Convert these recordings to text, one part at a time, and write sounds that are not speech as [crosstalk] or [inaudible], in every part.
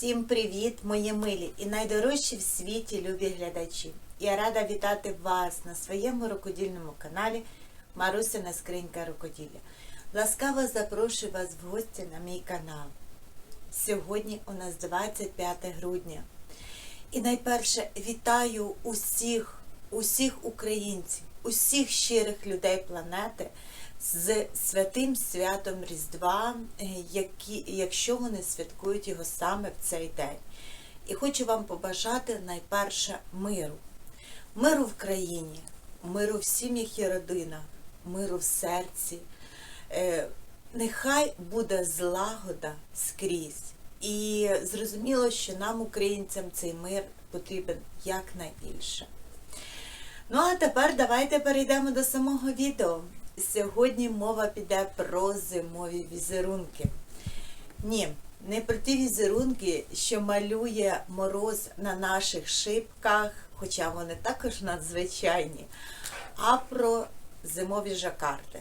Всім привіт, мої милі і найдорожчі в світі любі глядачі. Я рада вітати вас на своєму рукодільному каналі Марусина Скринька Рукоділля. Ласкаво запрошую вас в гості на мій канал. Сьогодні у нас 25 грудня. І найперше вітаю усіх, усіх українців, усіх щирих людей планети з святим святом Різдва, е, які, якщо вони святкують його саме в цей день. І хочу вам побажати найперше миру. Миру в країні, миру в сім'ях і родинах, миру в серці. Е, Нехай буде злагода скрізь. І зрозуміло, що нам, українцям, цей мир потрібен якнайбільше. Ну а тепер давайте перейдемо до самого відео. Сьогодні мова піде про зимові візерунки. Ні, не про ті візерунки, що малює мороз на наших шибках, хоча вони також надзвичайні, а про зимові жакарди.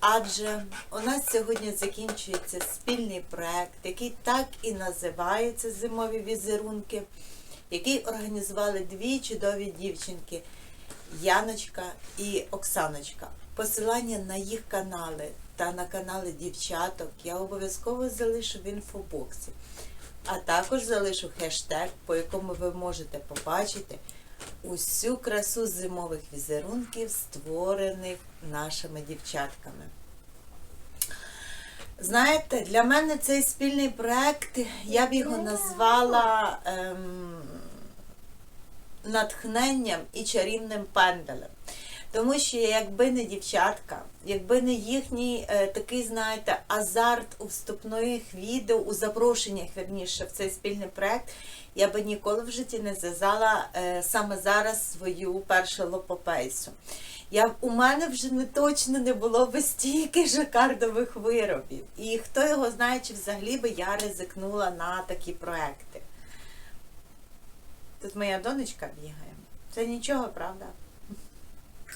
Адже у нас сьогодні закінчується спільний проект, який так і називається Зимові візерунки, який організували дві чудові дівчинки Яночка і Оксаночка. Посилання на їх канали та на канали дівчаток я обов'язково залишу в інфобоксі. А також залишу хештег, по якому ви можете побачити усю красу зимових візерунків, створених нашими дівчатками. Знаєте, для мене цей спільний проект, я б його назвала ем, натхненням і чарівним пенделем. Тому що якби не дівчатка, якби не їхній е, такий, знаєте, азарт у вступних відео, у запрошеннях, верніше, в цей спільний проект, я би ніколи в житті не зв'язала е, саме зараз свою першу лопопейсу. Я, у мене вже не точно не було би стільки жакардових виробів. І хто його знає, чи взагалі би я ризикнула на такі проекти. Тут моя донечка бігає. Це нічого, правда?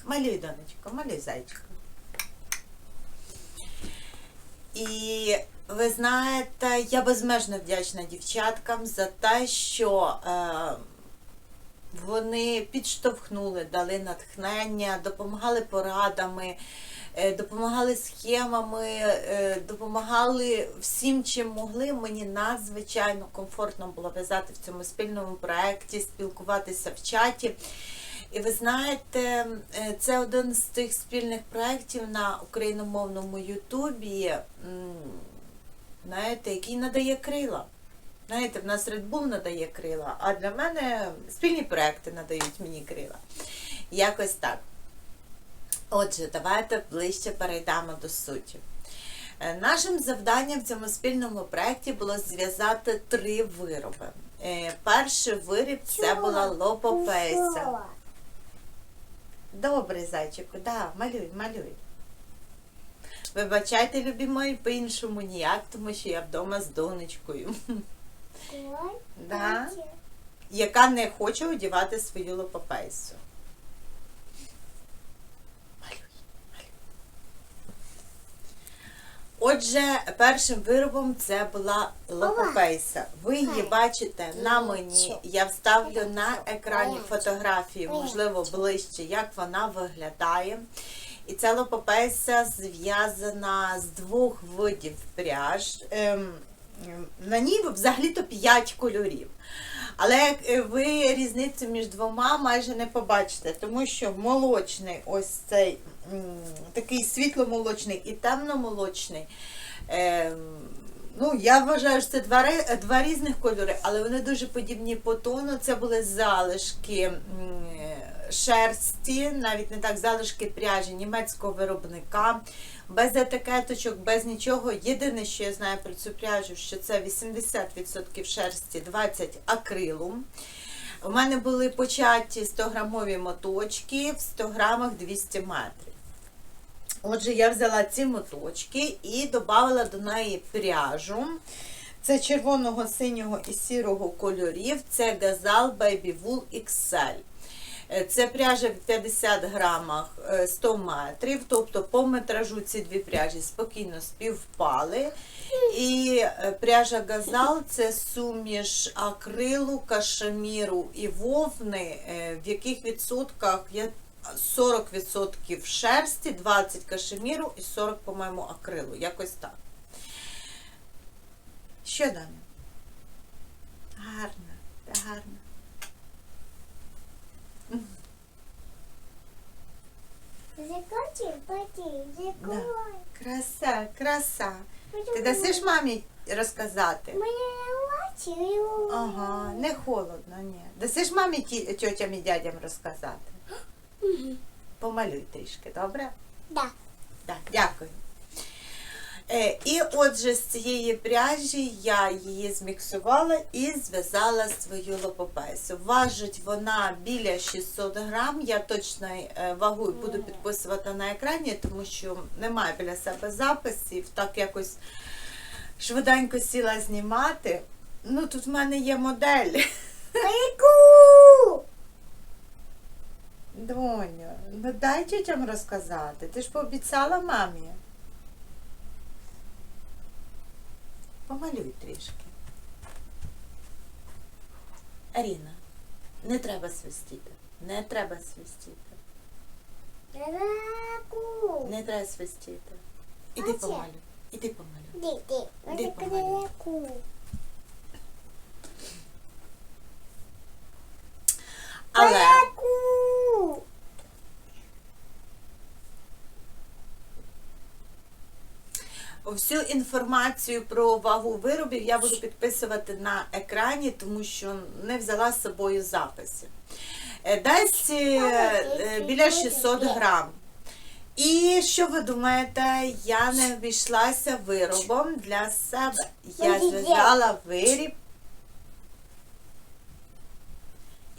Малюй, донечко, малюй зайчика. І ви знаєте, я безмежно вдячна дівчаткам за те, що е, вони підштовхнули, дали натхнення, допомагали порадами, е, допомагали схемами, е, допомагали всім, чим могли. Мені надзвичайно комфортно було в'язати в цьому спільному проєкті, спілкуватися в чаті. І ви знаєте, е, це один з тих спільних проєктів на україномовному Ютубі, знаєте, який надає крила. Знаєте, в нас Red Bull надає крила, а для мене спільні проекти надають мені крила. Якось так. Отже, давайте ближче перейдемо до суті. Е, Нашим завданням в цьому спільному проєкті було зв'язати три вироби. Е, Перший виріб це була лопопейса. Добре, зайчику, да, малюй, малюй. Вибачайте, любі мої, по-іншому ніяк, тому що я вдома з донечкою, Да. яка не хоче одягати свою лопопейсу. Малюй, малюй. Отже, першим виробом це була лопопейса. Ви її бачите на мені. Я вставлю на екрані фотографії, можливо, ближче, як вона виглядає. І ця лопопейса зв'язана з двох видів пряж. Ем, ем, На ній взагалі-то 5 кольорів. Але е, ви різницю між двома майже не побачите, тому що молочний, ось цей такий світломолочний і темномолочний. Ем, ну, я вважаю, що це два, два різних кольори, але вони дуже подібні по тону. Це були залишки шерсті, навіть не так залишки пряжі німецького виробника, без етикеточок, без нічого. Єдине, що я знаю про цю пряжу, що це 80% шерсті, 20 акрилу. У мене були початі 100-грамові моточки в 100 грамах 200 метрів. Отже, я взяла ці моточки і додала до неї пряжу. Це червоного, синього і сірого кольорів. Це Gazal Baby Wool XL. Е, Це пряжа в 50 грамах е, 100 метрів, тобто по метражу ці дві пряжі спокійно співпали. І е, пряжа газал це суміш акрилу, кашеміру і вовни, е, в яких відсотках я 40% шерсті, 20 кашеміру і 40, по-моєму, акрилу. Якось так. Що Даня? Гарно, та гарно. Поти, закрой. Краса, краса. Ти дасиш мамі розказати? Мене лачі. Ага, не холодно, ні. Дасиш мамі тьотям і дядям розказати? Помалюй трішки, добре? Да. Так, дякую. Е, і отже, з цієї пряжі я її зміксувала і зв'язала свою лопопесу. Важить вона біля 600 грам. Я точно е, вагу буду підписувати на екрані, тому що немає біля себе записів. Так якось швиденько сіла знімати. Ну, тут в мене є модель. Прику. Доню, ну дай дітям розказати. Ти ж пообіцяла мамі. Помалюй трішки. Аріна, не треба свистіти. Не треба свистіти. Раку. Не треба свистіти. Іди Бачиш? помалюй. Іди помалюй. Ди, ди. Ди, помалюй. Раку. Але. Всю інформацію про вагу виробів я буду підписувати на екрані, тому що не взяла з собою записи. Е, Десь е, е, біля 600 грам. І що ви думаєте, я не обійшлася виробом для себе. Я зв'язала виріб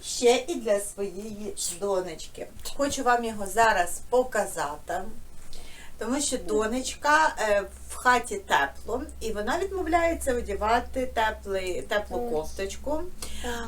ще і для своєї донечки. Хочу вам його зараз показати. Тому що донечка е, в хаті тепло, і вона відмовляється одягати теплий, теплу кофточку.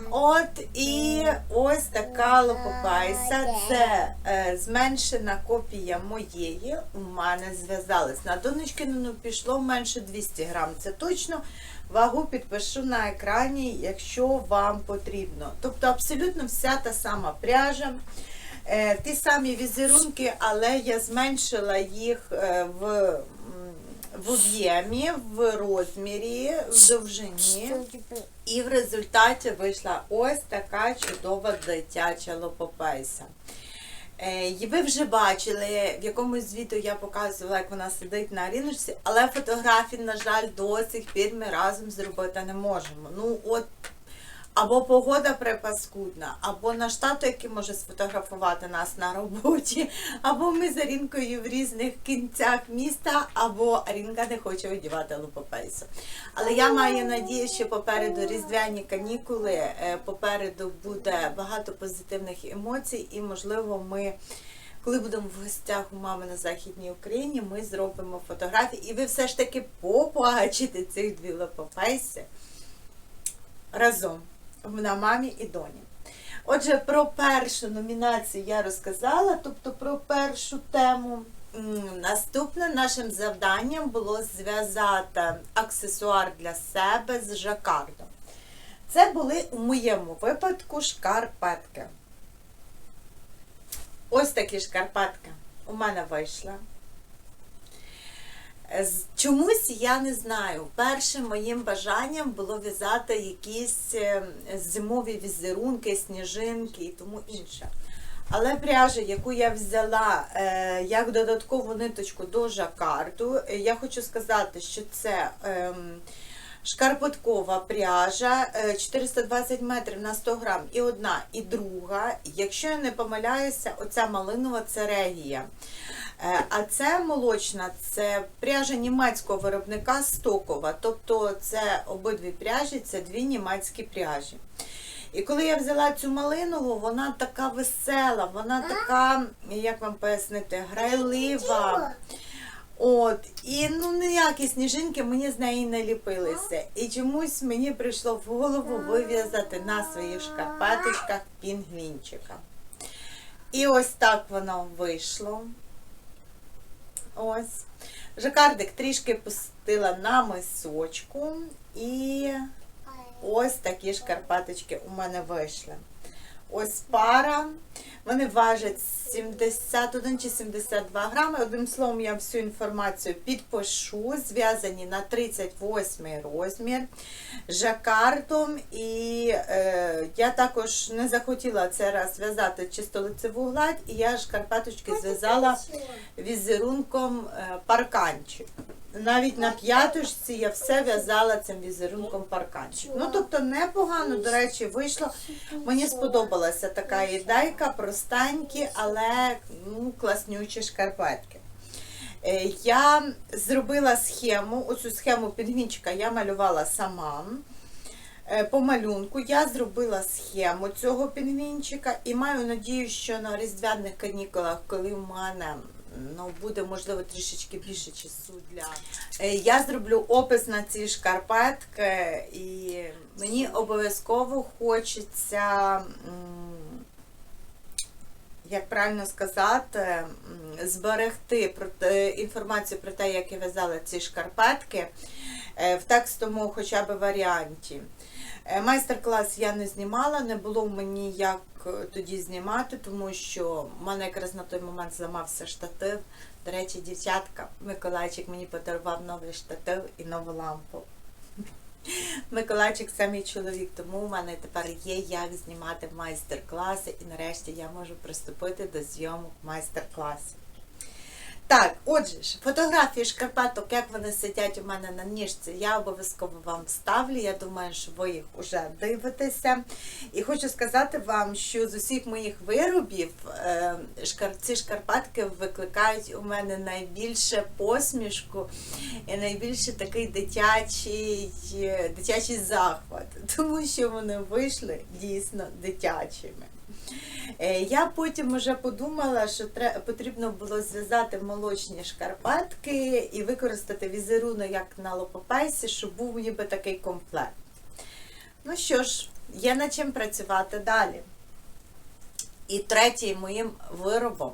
От і ось така лопопайса. Це е, зменшена копія моєї. У мене зв'язалась. На донечкину пішло менше 200 грам. Це точно. Вагу підпишу на екрані, якщо вам потрібно. Тобто абсолютно вся та сама пряжа. Е, Ті самі візерунки, але я зменшила їх е, в, в об'ємі, в розмірі, в довжині. І в результаті вийшла ось така чудова дитяча лопопейса. Е, і ви вже бачили, в якомусь звіту я показувала, як вона сидить на ріночці, але фотографії, на жаль, до сих пір ми разом зробити не можемо. Ну, от або погода припаскудна, або наш тато, який може сфотографувати нас на роботі, або ми з Арінкою в різних кінцях міста, або Арінка не хоче одягати лупопейсу. Але я маю надію, що попереду різдвяні канікули, е, попереду буде багато позитивних емоцій, і можливо ми. Коли будемо в гостях у мами на Західній Україні, ми зробимо фотографії, і ви все ж таки побачите цих дві лопопейси разом на мамі і доні. Отже, про першу номінацію я розказала, тобто про першу тему. Наступне нашим завданням було зв'язати аксесуар для себе з жакардом. Це були у моєму випадку шкарпетки. Ось такі шкарпетки у мене вийшла. З- Чомусь я не знаю. Першим моїм бажанням було в'язати якісь е, зимові візерунки, сніжинки і тому інше. Але пряжа, яку я взяла е, як додаткову ниточку до жакарду, е, я хочу сказати, що це ем, шкарпеткова пряжа е, 420 метрів на 100 грам і одна, і друга. Якщо я не помиляюся, оця малинова це регія. Е, А це молочна, це пряжа німецького виробника стокова. Тобто це обидві пряжі, це дві німецькі пряжі. І коли я взяла цю малинову, вона така весела, вона така, як вам пояснити, грайлива. От, і ну ніякі сніжинки мені з неї не ліпилися. І чомусь мені прийшло в голову вив'язати на своїх шкарпеточках пінгвінчика. І ось так воно вийшло. Ось. Жакардик трішки пустила на мисочку. І ось такі шкарпеточки у мене вийшли. Ось пара. Вони важать 71 чи 72 грами. Одним словом, я всю інформацію підпишу. Зв'язані на 38 розмір жакардом. І е, я також не захотіла цей раз в'язати чисто лицеву гладь, і я шкарпеточки зв'язала візерунком е, парканчик. Навіть на п'яточці я все в'язала цим візерунком парканчик. Ну, тобто непогано, до речі, вийшло. Мені сподобалася така ідейка, простенькі, але ну, класнючі шкарпетки. Е, Я зробила схему, оцю схему підгінчика я малювала сама. Е, По малюнку я зробила схему цього пінгвінчика і маю надію, що на різдвяних канікулах, коли в мене ну, буде можливо трішечки більше часу для. Е, Я зроблю опис на ці шкарпетки, і мені обов'язково хочеться. як правильно сказати, зберегти інформацію про те, як я в'язала ці шкарпетки е, в текстовому хоча б варіанті. Е, Майстер-клас я не знімала, не було мені як е, тоді знімати, тому що в мене якраз на той момент зламався штатив. До речі, дівчатка, Миколайчик мені подарував новий штатив і нову лампу. [laughs] Миколайчик це мій чоловік, тому в мене тепер є як знімати майстер-класи, і нарешті я можу приступити до зйомок майстер-класів. Так, отже ж, фотографії шкарпеток, як вони сидять у мене на ніжці, я обов'язково вам вставлю. Я думаю, що ви їх вже дивитеся. І хочу сказати вам, що з усіх моїх виробів е, ці шкарпетки викликають у мене найбільше посмішку і найбільше такий дитячий, дитячий захват, тому що вони вийшли дійсно дитячими. Е, Я потім вже подумала, що потрібно було зв'язати молочні шкарпетки і використати візерунок як на лопопейсі, щоб був ніби такий комплект. Ну що ж, є над чим працювати далі. І третім моїм виробом,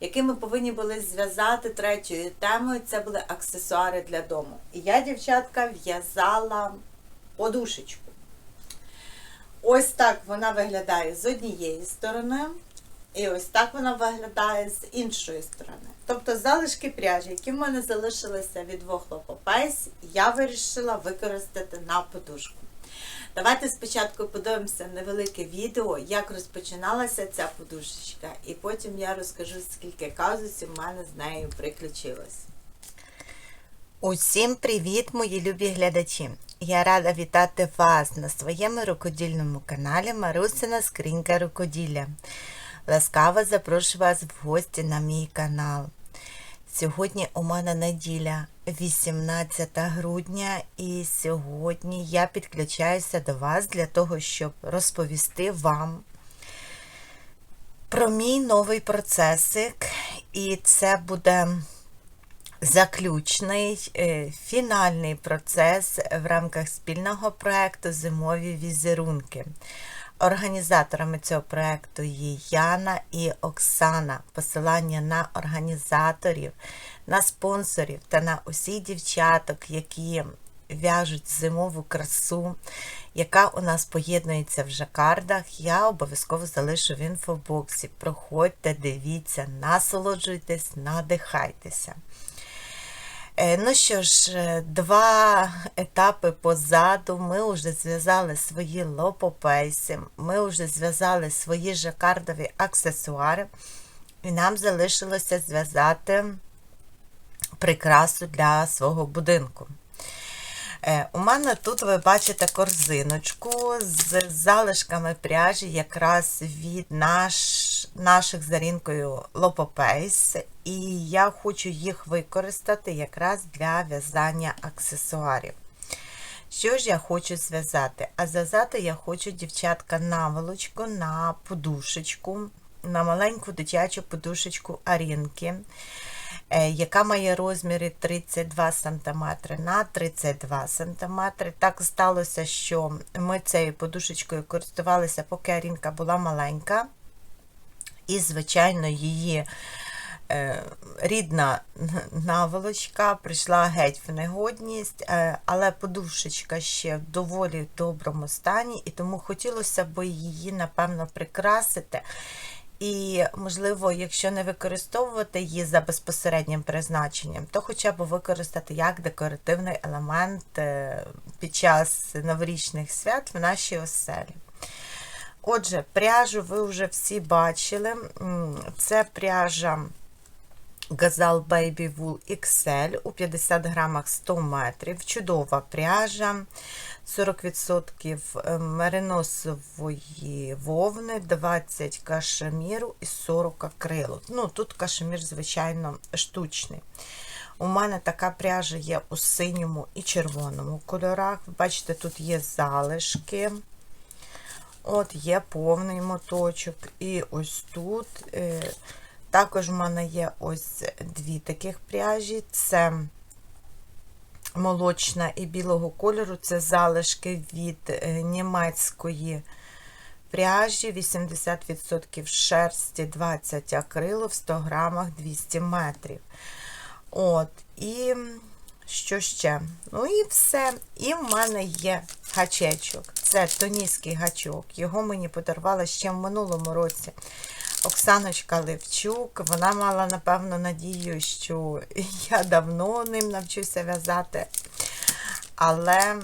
який ми повинні були зв'язати третьою темою, це були аксесуари для дому. І я, дівчатка, в'язала подушечку. Ось так вона виглядає з однієї сторони, і ось так вона виглядає з іншої сторони. Тобто залишки пряжі, які в мене залишилися від двох лопопейс, я вирішила використати на подушку. Давайте спочатку подивимося невелике відео, як розпочиналася ця подушечка, і потім я розкажу, скільки казусів в мене з нею приключилось. Усім привіт, мої любі глядачі! Я рада вітати вас на своєму рукодільному каналі Марусина Скринька Рукоділля. Ласкаво запрошую вас в гості на мій канал. Сьогодні у мене неділя 18 грудня, і сьогодні я підключаюся до вас для того, щоб розповісти вам про мій новий процесик. І це буде заключний е, фінальний процес в рамках спільного проекту Зимові візерунки. Організаторами цього проекту є Яна і Оксана. Посилання на організаторів, на спонсорів та на усіх дівчаток, які в'яжуть зимову красу, яка у нас поєднується в жакардах, я обов'язково залишу в інфобоксі. Проходьте, дивіться, насолоджуйтесь, надихайтеся. Е, Ну що ж, е, два етапи позаду. Ми вже зв'язали свої лопопейси, ми вже зв'язали свої жакардові аксесуари, і нам залишилося зв'язати прикрасу для свого будинку. Е, У мене тут ви бачите корзиночку з залишками пряжі якраз від наш, наших з Зарінкою лопопейс, і я хочу їх використати якраз для в'язання аксесуарів. Що ж я хочу зв'язати? А зв'язати я хочу, дівчатка, наволочку на подушечку, на маленьку дитячу подушечку Арінки е, яка має розміри 32 см на 32 см. Так сталося, що ми цією подушечкою користувалися, поки Арінка була маленька. І, звичайно, її е, рідна наволочка прийшла геть в негодність, е, але подушечка ще в доволі доброму стані, і тому хотілося б її, напевно, прикрасити. І, можливо, якщо не використовувати її за безпосереднім призначенням, то хоча б використати як декоративний елемент е, під час новорічних свят в нашій оселі. Отже, пряжу ви вже всі бачили. Це пряжа Gazal Baby Wool XL у 50 грамах 100 метрів. Чудова пряжа. 40% мериносової вовни, 20 кашеміру і 40 акрилу. Ну, тут кашемір, звичайно, штучний. У мене така пряжа є у синьому і червоному кольорах. Ви бачите, тут є залишки. От є повний моточок. І ось тут. е, Також в мене є ось дві таких пряжі. Це молочна і білого кольору. Це залишки від е, німецької пряжі, 80% шерсті, 20 акрилу в 100 грамах 200 метрів. От, і що ще? Ну і все. І в мене є гачечок. Це тоніський гачок. Його мені подарувала ще в минулому році. Оксаночка Левчук, вона мала, напевно, надію, що [laughs] я давно ним навчуся в'язати. Але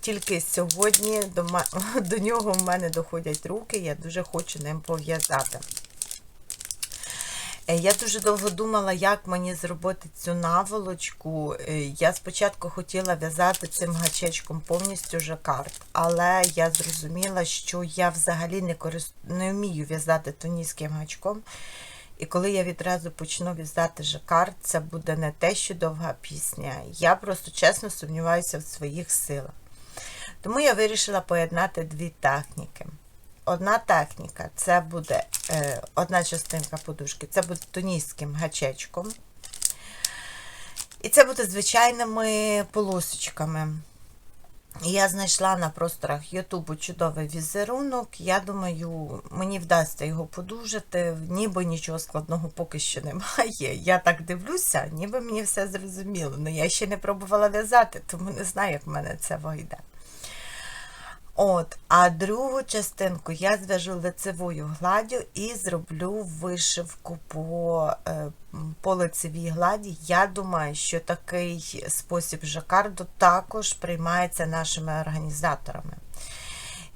тільки сьогодні до, [laughs] до нього в мене доходять руки, я дуже хочу ним пов'язати. Е, Я дуже довго думала, як мені зробити цю наволочку. Е, Я спочатку хотіла в'язати цим гачечком повністю жакард, але я зрозуміла, що я взагалі не, корист... не вмію в'язати тоніським гачком. І коли я відразу почну в'язати жакард, це буде не те, що довга пісня. Я просто чесно сумніваюся в своїх силах. Тому я вирішила поєднати дві техніки. Одна техніка це буде е, одна частинка подушки, це буде тонійським гачечком. І це буде звичайними полосочками. Я знайшла на просторах Ютубу чудовий візерунок. Я думаю, мені вдасться його подужати, ніби нічого складного поки що немає. Я так дивлюся, ніби мені все зрозуміло. але я ще не пробувала в'язати, тому не знаю, як в мене це вийде. От, а другу частинку я зв'яжу лицевою гладдю і зроблю вишивку по, е, по лицевій гладі. Я думаю, що такий спосіб жакарду також приймається нашими організаторами.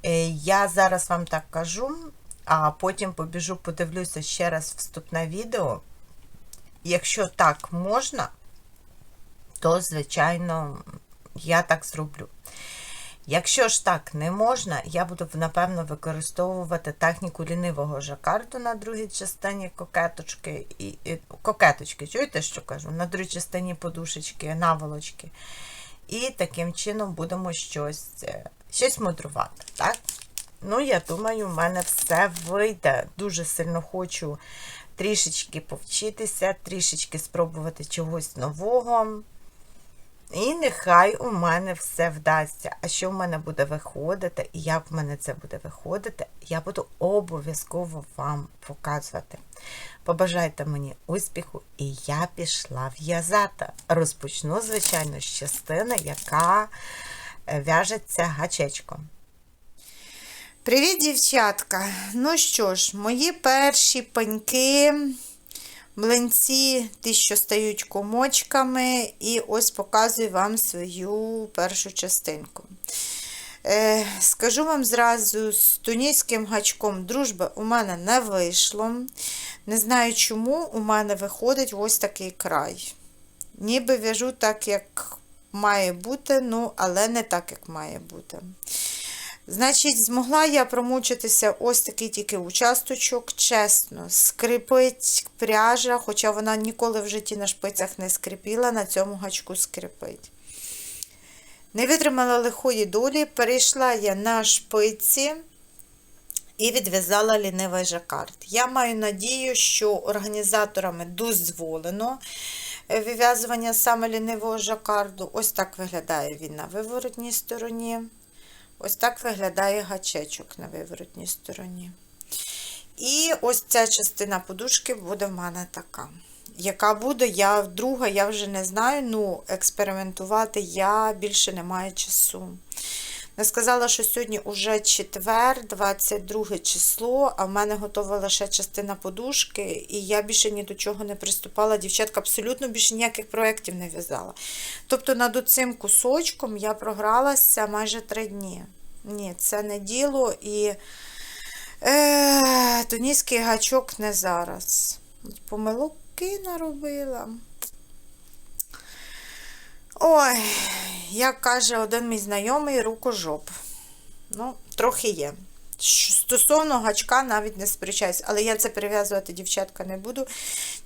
Е, Я зараз вам так кажу, а потім побіжу, подивлюся ще раз вступне відео. Якщо так можна, то, звичайно, я так зроблю. Якщо ж так не можна, я буду напевно використовувати техніку лінивого жакарду на другій частині кокеточки і, і кокеточки. Чуєте, що кажу? На другій частині подушечки, наволочки. І таким чином будемо щось, е, щось мудрувати. Так? Ну, я думаю, в мене все вийде. Дуже сильно хочу трішечки повчитися, трішечки спробувати чогось нового. І нехай у мене все вдасться. А що в мене буде виходити, і як в мене це буде виходити, я буду обов'язково вам показувати. Побажайте мені успіху, і я пішла в'язати. Розпочну, звичайно, з частини, яка е, в'яжеться гачечком. Привіт, дівчатка! Ну що ж, мої перші пеньки млинці, ті, що стають комочками, і ось показую вам свою першу частинку. Е, скажу вам зразу, з туніським гачком дружби у мене не вийшло. Не знаю чому, у мене виходить ось такий край. Ніби в'яжу так, як має бути, ну, але не так, як має бути. Значить, змогла я промучитися ось такий тільки участочок, чесно, скрипить пряжа, хоча вона ніколи в житті на шпицях не скрипіла, на цьому гачку скрипить. Не витримала лихої долі, перейшла я на шпиці і відв'язала лінивий жакард. Я маю надію, що організаторами дозволено вив'язування саме лінивого жакарду. Ось так виглядає він на виворотній стороні. Ось так виглядає гачечок на виворотній стороні. І ось ця частина подушки буде в мене така. Яка буде, я друга, я вже не знаю. Ну, експериментувати я більше не маю часу. Я сказала, що сьогодні вже четвер, 22 число, а в мене готова лише частина подушки, і я більше ні до чого не приступала. Дівчатка абсолютно більше ніяких проєктів не в'язала. Тобто над цим кусочком я програлася майже три дні. Ні, це не діло і е, туніський гачок не зараз. Помилки наробила. Ой, як каже один мій знайомий, рукожоп. Ну, трохи є. Стосовно гачка навіть не сперечаюсь, але я це перев'язувати, дівчатка, не буду.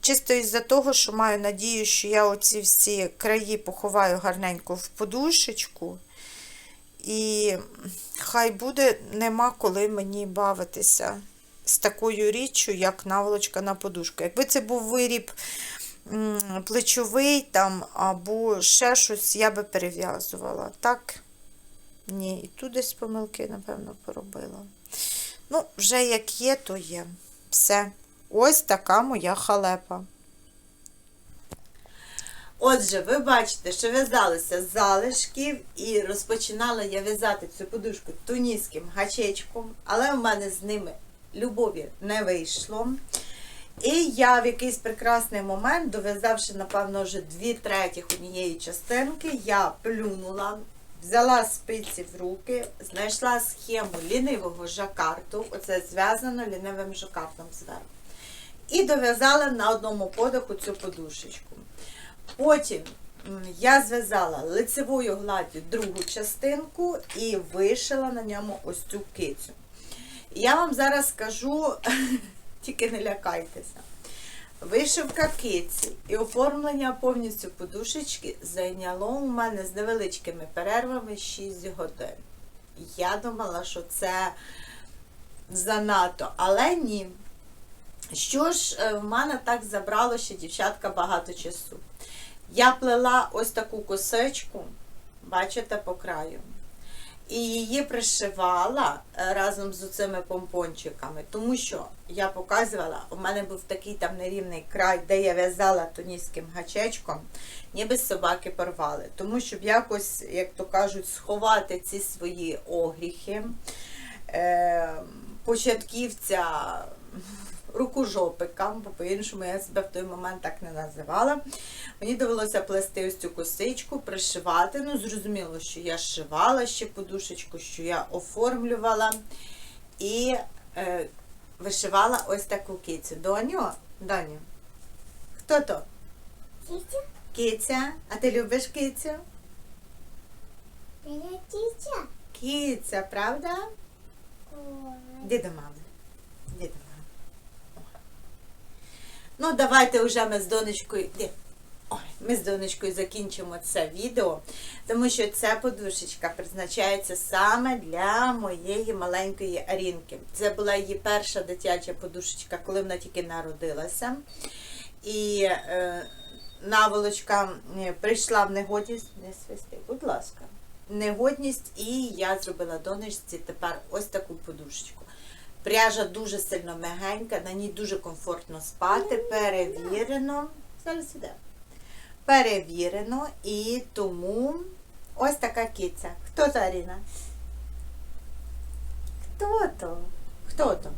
Чисто із-за того, що маю надію, що я оці всі краї поховаю гарненько в подушечку. І хай буде, нема коли мені бавитися з такою річчю, як наволочка на подушку. Якби це був виріб плечовий там, або ще щось, я би перев'язувала. Так? Ні, і тут десь помилки, напевно, поробила. Ну, вже як є, то є. Все. Ось така моя халепа. Отже, ви бачите, що в'язалися з залишків і розпочинала я в'язати цю подушку туніським гачечком, але в мене з ними любові не вийшло. І я в якийсь прекрасний момент, дов'язавши, напевно, вже дві третіх однієї частинки, я плюнула, взяла спиці в руки, знайшла схему лінивого жакарту, оце зв'язано лінивим жакартом зверху. І дов'язала на одному подиху цю подушечку. Потім я зв'язала лицевою гладдю другу частинку і вишила на ньому ось цю кицю. Я вам зараз скажу, [laughs] тільки не лякайтеся. Вишивка киці і оформлення повністю подушечки зайняло у мене з невеличкими перервами 6 годин. Я думала, що це занадто, але ні. Що ж е, в мене так забрало ще дівчатка багато часу. Я плела ось таку косичку, бачите, по краю. І її пришивала е, разом з цими помпончиками, тому що я показувала, у мене був такий там нерівний край, де я в'язала туніським гачечком, ніби собаки порвали. Тому щоб якось, як то кажуть, сховати ці свої огріхи, е, початківця рукожопика, бо по-іншому я себе в той момент так не називала. Мені довелося плести ось цю косичку, пришивати. Ну, зрозуміло, що я шивала ще подушечку, що я оформлювала і е, вишивала ось таку кицю. Доню, доню, хто то? Тітя, Киця. А ти любиш кицю? мене тітя. Киця, правда? Ой. Де до мами? Де до мами? О. Ну, давайте вже ми з донечкою. Ой, ми з донечкою закінчимо це відео, тому що ця подушечка призначається саме для моєї маленької Арінки. Це була її перша дитяча подушечка, коли вона тільки народилася. І е, наволочка прийшла в негодність. Не свисти, будь ласка. Негодність, і я зробила донечці тепер ось таку подушечку. Пряжа дуже сильно мягенька, на ній дуже комфортно спати, перевірено. Зараз іде. Перевірено і тому ось така киця. Хто то Аріна? Хто то? Хто то?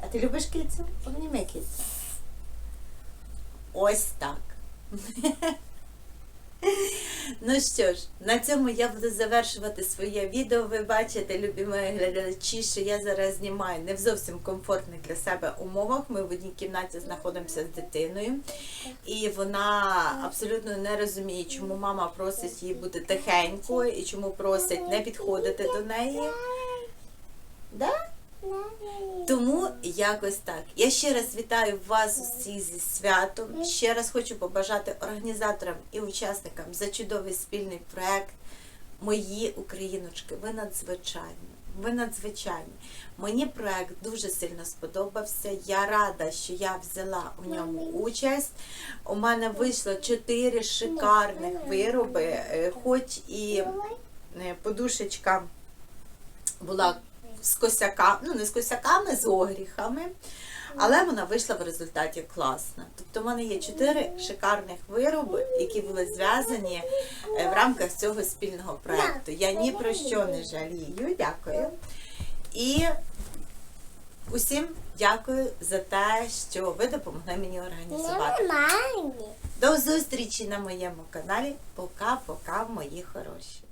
А ти любиш кицю? Обніми кицю. Ось так. [laughs] Ну що ж, на цьому я буду завершувати своє відео. Ви бачите, любі мої глядачі, що я зараз знімаю не в зовсім комфортних для себе умовах. Ми в одній кімнаті знаходимося з дитиною, і вона абсолютно не розуміє, чому мама просить її бути тихенькою і чому просить не підходити до неї. Да? Тому якось так. Я ще раз вітаю вас усіх зі святом. Ще раз хочу побажати організаторам і учасникам за чудовий спільний проект. Мої україночки, ви надзвичайні. Ви надзвичайні. Мені проект дуже сильно сподобався. Я рада, що я взяла у ньому участь. У мене вийшло чотири шикарних вироби, е, хоч і е, подушечка була з косяками, ну не з косяками, з огріхами. Але вона вийшла в результаті класно. Тобто в мене є чотири шикарних вироби, які були зв'язані е, в рамках цього спільного проєкту. Я ні про що не жалію. Дякую. І усім дякую за те, що ви допомогли мені організувати. До зустрічі на моєму каналі. Пока-пока, мої хороші.